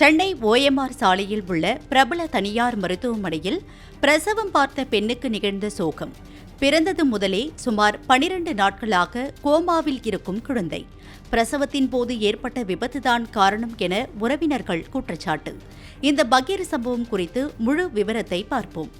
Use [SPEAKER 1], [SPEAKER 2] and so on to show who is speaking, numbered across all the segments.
[SPEAKER 1] Chennai OMR சாலையில் உள்ள பிரபல தனியார் மருத்துவமனையில் பிரசவம் பார்த்த பெண்ணுக்கு நிகழ்ந்த சோகம். பிறந்தது முதலே சுமார் 12 நாட்களாக கோமாவில் இருக்கும் குழந்தை. பிரசவத்தின் போது ஏற்பட்ட விபத்துதான் காரணம் என உறவினர்கள் குற்றச்சாட்டு. இந்த பகீர் சம்பவம் குறித்து முழு விவரத்தை பார்ப்போம்.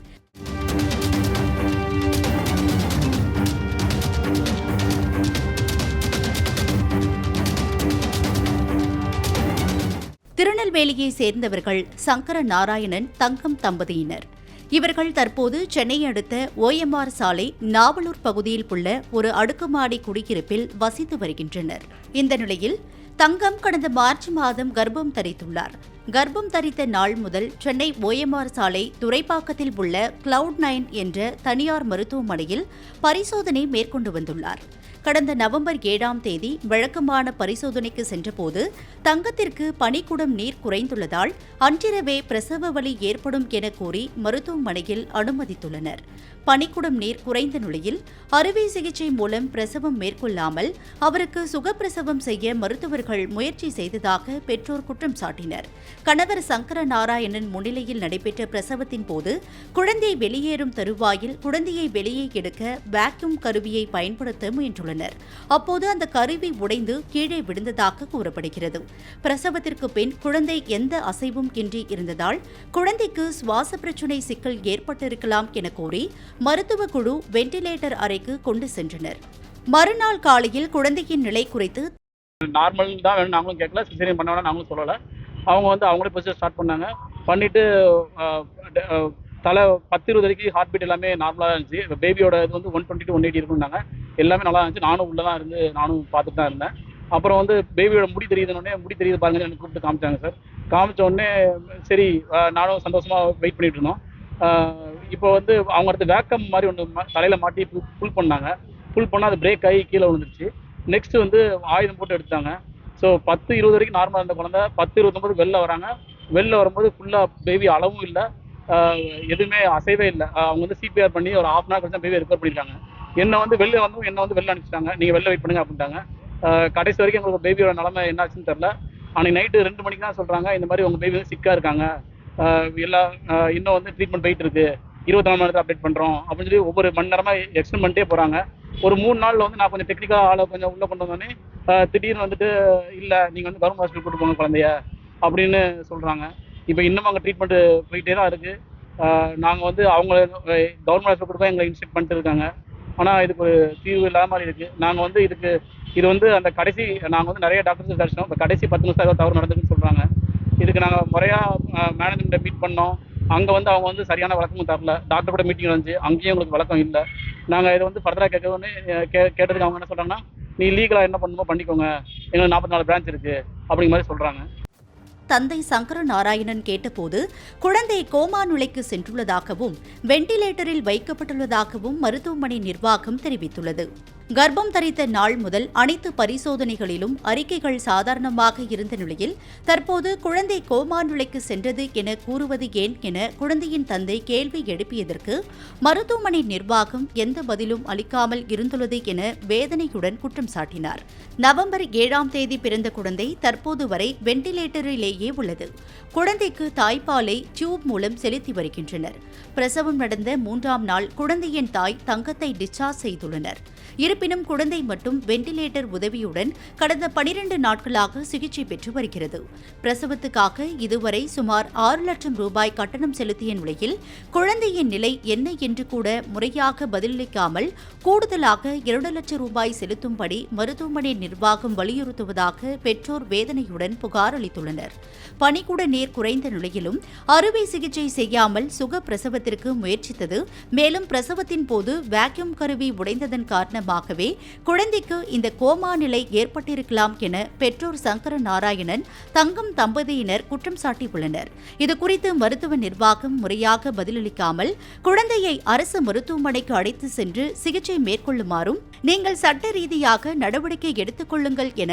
[SPEAKER 1] திருநெல்வேலியை சேர்ந்தவர்கள் சங்கர நாராயணன் தங்கம் தம்பதியினர். இவர்கள் தற்போது சென்னை அடுத்த ஓஎம்ஆர் சாலை நாவலூர் பகுதியில் உள்ள ஒரு அடுக்குமாடி குடியிருப்பில் வசித்து வருகின்றனர். இந்த நிலையில் தங்கம் கடந்த மார்ச் மாதம் கர்ப்பம் தரித்துள்ளார். கர்ப்பம் தரித்த நாள் முதல் சென்னை ஓஎம்ஆர் சாலை துறைப்பாக்கத்தில் உள்ள கிளவுட் நைன் என்ற தனியார் மருத்துவமனையில் பரிசோதனை மேற்கொண்டு வந்துள்ளார். கடந்த நவம்பர் ஏழாம் தேதி வழக்கமான பரிசோதனைக்கு சென்றபோது தங்கத்திற்கு பனிக்குடம் நீர் குறைந்துள்ளதால் அன்றிரவே பிரசவ வலி ஏற்படும் என கூறி மருத்துவமனையில் அனுமதித்துள்ளனர். பனிக்குடம் நீர் குறைந்த நிலையில் அறுவை சிகிச்சை மூலம் பிரசவம் மேற்கொள்ளாமல் அவருக்கு சுகப்பிரசவம் செய்ய மருத்துவர்கள் முயற்சி செய்ததாக பெற்றோர் குற்றம் சாட்டினர். கணவர் சங்கர நாராயணன் முன்னிலையில் நடைபெற்ற பிரசவத்தின் போது குழந்தை வெளியேறும் தருவாயில் குழந்தையை வெளியே எடுக்க வேக்யூம் கருவியை பயன்படுத்த முயன்றுள்ளனர். அப்போது அந்த கருவி உடைந்து கீழே விழுந்ததாக கூறப்படுகிறது. பிரசவத்திற்கு பின் குழந்தை எந்த அசைவும் இன்றி இருந்ததால் குழந்தைக்கு சுவாச பிரச்சினை சிக்கல் ஏற்பட்டிருக்கலாம் என கூறி மருத்துவ குழு வெண்டிலேட்டர் அறைக்கு கொண்டு சென்றனர். மறுநாள் காலையில் குழந்தையின் நிலை குறித்து
[SPEAKER 2] நார்மல் தான் வேணும். நாங்களும் கேட்கல. சிசேரியன் பண்ண வேணாம் நாங்களும் சொல்லலை. அவங்க வந்து அவங்களே ப்ரொசீஜர் ஸ்டார்ட் பண்ணாங்க. பண்ணிவிட்டு தலை பத்து இருபது வரைக்கும் ஹார்ட் பீட் எல்லாமே நார்மலாக இருந்துச்சு. பேபியோட இது வந்து one twenty to one eighty இருக்குன்னாங்க எல்லாமே நல்லா இருந்துச்சு. நானும் உள்ளே தான் இருந்து நானும் பார்த்துட்டு தான் இருந்தேன். அப்புறம் வந்து பேபியோட முடி தெரியுதுன்னே முடி தெரியுது பாருங்கன்னு எனக்கு கூப்பிட்டு காமிச்சாங்க சார். காமிச்ச உடனே சரி நானும் சந்தோஷமாக வெயிட் பண்ணிட்டு இருந்தோம். இப்போ வந்து அவங்க அடுத்து வேக்கம் மாதிரி ஒன்று தலையில் மாட்டி புல் பண்ணாங்க. புல் பண்ணால் அது பிரேக் ஆகி கீழே விழுந்துருச்சு. நெக்ஸ்ட் வந்து ஆயுதம் போட்டு எடுத்தாங்க. ஸோ பத்து இருபது வரைக்கும் நார்மலாக இருந்த குழந்தை. பத்து இருபத்தொம்பது வெளில வராங்க. வெளில வரும்போது ஃபுல்லாக பேபி அளவும் இல்லை. எதுவுமே அசைவே இல்லை. அவங்க வந்து சிபிஆர் பண்ணி ஒரு ஹாஃப் அன் ஹவர் கழிச்சு பேபி ரெக்கவர் பண்ணிட்டாங்க என்னை வந்து வெளில வந்து என்னை வந்து வெளில அனுப்பிச்சிட்டாங்க? நீங்கள் வெளில வெயிட் பண்ணுங்க அப்படின்ட்டாங்க. கடைசி வரைக்கும் எங்களுக்கு பேபியோட நிலமை என்னாச்சுன்னு தெரில அன்னைக்கு நைட்டு ரெண்டு மணிக்கு தான் சொல்கிறாங்க இந்த மாதிரி உங்கள் பேபி வந்து சிக்காக இருக்காங்க. எல்லா இன்னும் வந்து ட்ரீட்மெண்ட் போயிட்டு இருக்கு. இருபத்தி நாலு மணி நேரத்தில் அப்டேட் பண்ணுறோம் அப்படின்னு சொல்லி ஒவ்வொரு மணி நேரமாக எக்ஸ்டெண்ட் பண்ணிட்டே போகிறாங்க ஒரு மூணு நாளில் வந்து நான் கொஞ்சம் டெக்னிக்காக ஆளை கொஞ்சம் உள்ளே கொண்டு வந்தோடனே திடீர்னு வந்துட்டு இல்லை நீங்கள் வந்து கவர்மெண்ட் ஹாஸ்பிட்டல் கூட்டு போங்க குழந்தைய அப்படின்னு சொல்கிறாங்க இப்போ இன்னும் அங்கே ட்ரீட்மெண்ட் போயிட்டே தான் இருக்குது நாங்கள் வந்து அவங்க கவர்மெண்ட் ஹாஸ்பிட்டல் கூட்டு போய் எங்களை இன்ஸ்ட்ரக்ட் பண்ணிட்டு இருக்காங்க. ஆனால் இதுக்கு ஒரு தீர்வு இல்லாத மாதிரி இருக்குது நாங்கள் வந்து இதுக்கு இது வந்து அந்த கடைசி நாங்கள் வந்து நிறைய டாக்டர்ஸ் விசாரிச்சோம் இப்போ கடைசி பத்து நிமிஷம் தவறு நடந்ததுன்னு சொல்கிறாங்க இதுக்கு நாங்கள் முறையாக மேனேஜ்மெண்ட்டை மீட் பண்ணோம். அங்கே வந்து அவங்க வந்து சரியான விளக்கமும் தரல. டாக்டர் கூட மீட்டிங் வந்துச்சு அங்கேயும் உங்களுக்கு விளக்கம் இல்லை. நாங்கள் இதை வந்து ஃபர்தராக கேட்கணும்னு கே கேட்டதுக்கு அவங்க என்ன சொல்கிறாங்கன்னா நீ லீகலாக என்ன பண்ணுமோ பண்ணிக்கோங்க. எங்களுக்கு நாற்பத்தி நாலு பிரான்ச் இருக்குது அப்படிங்கிற மாதிரி சொல்கிறாங்க
[SPEAKER 1] தந்தை சங்கர நாராயணன் கேட்டபோது குழந்தை கோமா நிலைக்கு சென்றுள்ளதாகவும் வெண்டிலேட்டரில் வைக்கப்பட்டுள்ளதாகவும் மருத்துவமனை நிர்வாகம் தெரிவித்துள்ளது. கர்ப்பம் தரித்த நாள் முதல் அனைத்து பரிசோதனைகளிலும் அறிக்கைகள் சாதாரணமாக இருந்த நிலையில் தற்போது குழந்தை கோமா நிலைக்கு சென்றது என கூறுவது ஏன் என குழந்தையின் தந்தை கேள்வி எழுப்பியதற்கு மருத்துவமனை நிர்வாகம் எந்த பதிலும் அளிக்காமல் இருந்துள்ளது என வேதனையுடன் குற்றம் சாட்டினார். நவம்பர் ஏழாம் தேதி பிறந்த குழந்தை தற்போது வரை வெண்டிலேட்டரிலேயே உள்ளது. குழந்தைக்கு தாய்ப்பாலை டியூப் மூலம் செலுத்தி வருகின்றனர். பிரசவம் நடந்த மூன்றாம் நாள் குழந்தையின் தாய் தங்கத்தை டிஸ்சார்ஜ் செய்துள்ளனர். இருப்பினும் குழந்தை மட்டும் வெண்டிலேட்டர் உதவியுடன் கடந்த பனிரெண்டு நாட்களாக சிகிச்சை பெற்று வருகிறது. பிரசவத்துக்காக இதுவரை சுமார் ஆறு லட்சம் ரூபாய் கட்டணம் செலுத்திய நிலையில் குழந்தையின் நிலை என்ன என்று கூட முறையாக பதிலளிக்காமல் கூடுதலாக இரண்டு லட்சம் ரூபாய் செலுத்தும்படி மருத்துவமனை நிர்வாகம் வலியுறுத்துவதாக பெற்றோர் வேதனையுடன் புகார் அளித்துள்ளனர். பனிக்குட நீர் குறைந்த நிலையிலும் அறுவை சிகிச்சை செய்யாமல் சுக பிரசவத்திற்கு முயற்சித்தது மேலும் பிரசவத்தின் போது வேக்யூம் கருவி உடைந்ததன் காரணமாக காரணமாகவே குழந்தைக்கு இந்த கோமா நிலை ஏற்பட்டிருக்கலாம் என பெற்றோர் சங்கர நாராயணன் தங்கம் தம்பதியினர் குற்றம் சாட்டியுள்ளனர். இதுகுறித்து மருத்துவ நிர்வாகம் முறையாக பதிலளிக்காமல் குழந்தையை அரசு மருத்துவமனைக்கு அழைத்து சென்று சிகிச்சை மேற்கொள்ளுமாறும் நீங்கள் சட்ட ரீதியாக நடவடிக்கை எடுத்துக் கொள்ளுங்கள் என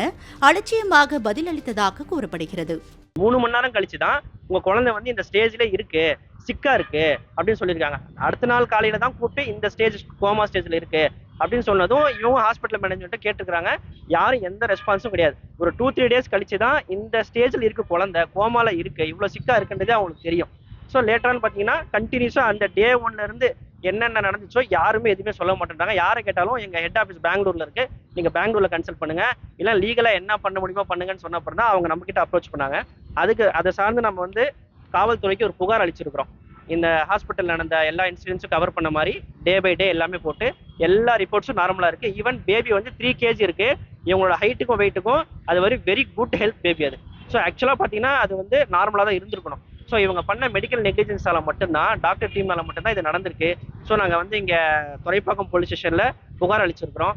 [SPEAKER 1] அலட்சியமாக பதிலளித்ததாக கூறப்படுகிறது.
[SPEAKER 3] மூணு மணி நேரம் கழிச்சு தான் உங்க குழந்தை வந்து இந்த ஸ்டேஜ்ல இருக்கு சிக்கா இருக்கு அப்படின்னு சொல்லியிருக்காங்க. அடுத்த நாள் காலையில தான் கூப்பிட்டு இந்த ஸ்டேஜ் கோமா ஸ்டேஜ்ல இருக்கு. அப்படின்னு சொன்னதும் இவங்க ஹாஸ்பிட்டல் மேனேஜ்மெண்ட்டை கேட்டுக்கிறாங்க. யாரும் எந்த ரெஸ்பான்ஸும் கிடையாது. ஒரு டூ த்ரீ டேஸ் கழிச்சு தான் இந்த ஸ்டேஜில் இருக்க குழந்தை கோமால இருக்கு இவ்வளோ சிக்கா இருக்குன்றதே அவங்களுக்கு தெரியும். ஸோ லேட்டரானு பார்த்தீங்கன்னா கண்டினியூஸாக அந்த டே ஒன்ல இருந்து என்னென்ன நடந்துச்சோ யாருமே எதுவுமே சொல்ல மாட்டேன்றாங்க. யாரை கேட்டாலும் எங்கள் ஹெட் ஆஃபீஸ் பெங்களூர்ல இருக்கு. நீங்கள் பெங்களூர்ல கன்சல்ட் பண்ணுங்க. இல்லை லீகலாக என்ன பண்ண முடியுமோ பண்ணுங்கன்னு சொன்ன அப்புறம் தான் அவங்க நம்மக்கிட்ட அப்ரோச் பண்ணாங்க. அதுக்கு அதை சார்ந்து நம்ம வந்து காவல்துறைக்கு ஒரு புகார் அளிச்சிருக்கிறோம். இந்த ஹாஸ்பிட்டல் நடந்த எல்லா இன்சிடென்ட்ஸும் கவர் பண்ண மாதிரி டே பை டே எல்லாமே போட்டு எல்லா ரிப்போர்ட்ஸும் நார்மலாக இருக்குது ஈவன் பேபி வந்து த்ரீ கேஜி இருக்குது இவங்களோட ஹைட்டுக்கும் வெயிட்டுக்கும் அது very very good health baby அது. ஸோ ஆக்சுவலாக பார்த்தீங்கன்னா அது வந்து நார்மலாக தான் இருந்திருக்கணும். ஸோ இவங்க பண்ண மெடிக்கல் நெக்லிஜென்ஸால் மட்டும்தான் டாக்டர் டீம்னால மட்டும்தான் இது நடந்திருக்கு. ஸோ நாங்கள் வந்து இங்கே துறைப்பாக்கம் போலீஸ் ஸ்டேஷனில் புகார் அளிச்சிருக்கிறோம்.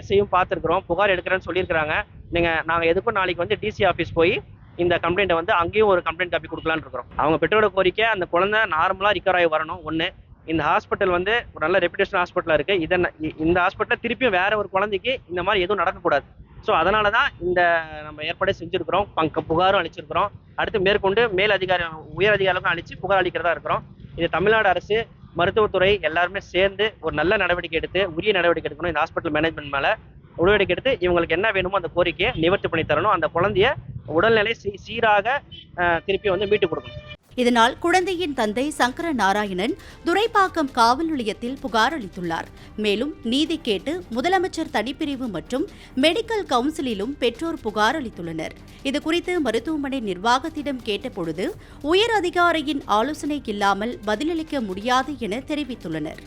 [SPEAKER 3] எஸ்ஐயும் பார்த்துருக்குறோம். புகார் எடுக்கிறேன்னு சொல்லியிருக்கிறாங்க. நீங்கள் நாங்கள் எதுக்கும் நாளைக்கு வந்து டிசி ஆஃபீஸ் போய் இந்த கம்ப்ளைண்ட்டை வந்து அங்கேயும் ஒரு கம்ப்ளைண்ட் காப்பி கொடுக்கலான்னு இருக்கிறோம். அவங்க பெற்றோட கோரிக்கை அந்த குழந்தை நார்மலாக ரிக்கவர் ஆகி வரணும். ஒன்று இந்த ஹாஸ்பிட்டல் வந்து ஒரு நல்ல ரெப்புடேஷன் ஹாஸ்பிட்டலாக இருக்கு. இதை இந்த ஹாஸ்பிட்டலில் திருப்பியும் வேற ஒரு குழந்தைக்கு இந்த மாதிரி எதுவும் நடக்கக்கூடாது. ஸோ அதனால தான் இந்த நம்ம ஏற்பாடே செஞ்சுருக்கிறோம். பங்க புகாரும் அளிச்சிருக்கிறோம். அடுத்து மேற்கொண்டு மேல் அதிகாரி உயர் அதிகாரிகளுக்கும் அளித்து புகார் அளிக்கிறதா இருக்கிறோம். இது தமிழ்நாடு அரசு மருத்துவத்துறை எல்லாருமே சேர்ந்து ஒரு நல்ல நடவடிக்கை எடுத்து உரிய நடவடிக்கை எடுக்கணும். இந்த ஹாஸ்பிட்டல் மேனேஜ்மெண்ட் மேலே நடவடிக்கை எடுத்து இவங்களுக்கு என்ன வேணுமோ அந்த கோரிக்கையை நிவர்த்தி பண்ணி தரணும். அந்த குழந்தைய உடல்நிலை சீ சீராக திருப்பி வந்து மீட்டு கொடுக்கணும்.
[SPEAKER 1] இதனால் குழந்தையின் தந்தை சங்கர நாராயணன் துரைப்பாக்கம் காவல் நிலையத்தில் புகார் அளித்துள்ளார். மேலும் நீதி கேட்டு முதலமைச்சர் தனிப்பிரிவு மற்றும் மெடிக்கல் கவுன்சிலிலும் பெற்றோர் புகார் அளித்துள்ளனர். இதுகுறித்து மருத்துவமனை நிர்வாகத்திடம் கேட்டபொழுது உயர் அதிகாரியின் ஆலோசனை இல்லாமல் பதிலளிக்க முடியாது என தெரிவித்துள்ளனர்.